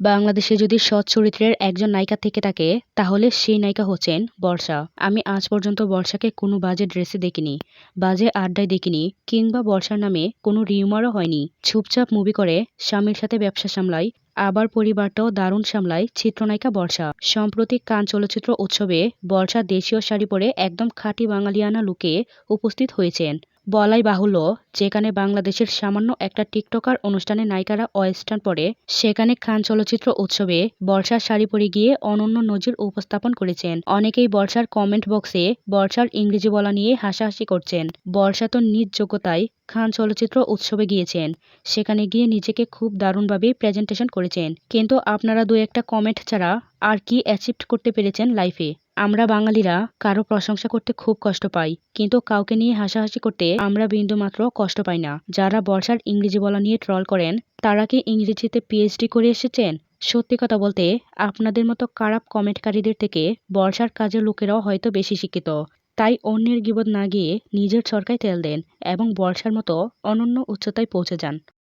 বাংলাদেশে যদি সৎ চরিত্রের একজন নায়িকা থেকে থাকে, তাহলে সেই নায়িকা হচ্ছেন বর্ষা। আমি আজ পর্যন্ত বর্ষাকে কোনো বাজে ড্রেসে দেখিনি, বাজে আড্ডায় দেখিনি, কিংবা বর্ষার নামে কোনো রিউমারও হয়নি। চুপচাপ মুভি করে, স্বামীর সাথে ব্যবসা সামলায় আবার পরিবারটাও দারুণ সামলায় চিত্রনায়িকা বর্ষা। সম্প্রতি কান চলচ্চিত্র উৎসবে বর্ষা দেশীয় শাড়ি পরে একদম খাঁটি বাঙালিয়ানা লুকে উপস্থিত হয়েছেন। বলাই বাহুল্য, যেখানে বাংলাদেশের সামান্য একটা টিকটকার অনুষ্ঠানে নায়িকারা ওয়েস্টার্ন পরে সেখানে খান চলচ্চিত্র উৎসবে বর্ষার শাড়ি পরে গিয়ে অনন্য নজির উপস্থাপন করেছেন। অনেকেই বর্ষার কমেন্ট বক্সে বর্ষার ইংরেজি বলা নিয়ে হাসাহাসি করছেন। বর্ষা তো নিজ যোগ্যতায় খান চলচ্চিত্র উৎসবে গিয়েছেন, সেখানে গিয়ে নিজেকে খুব দারুণভাবে প্রেজেন্টেশন করেছেন। কিন্তু আপনারা দু একটা কমেন্ট ছাড়া আর কি অ্যাচিভ করতে পেরেছেন লাইফে আমরা বাঙালিরা কারও প্রশংসা করতে খুব কষ্ট পাই, কিন্তু কাউকে নিয়ে হাসাহাসি করতে আমরা বিন্দুমাত্র কষ্ট পাই না। যারা বর্ষার ইংরেজি বলা নিয়ে ট্রল করেন, তারা কি ইংরেজিতে পিএইচডি করে এসেছেন? সত্যি কথা বলতে, আপনাদের মতো খারাপ কমেন্টকারীদের থেকে বর্ষার কাজের লোকেরাও হয়তো বেশি শিক্ষিত। তাই অন্যের গিবদ না গিয়ে নিজের সরকায় তেল দেন এবং বর্ষার মতো অনন্য উচ্চতায় পৌঁছে যান।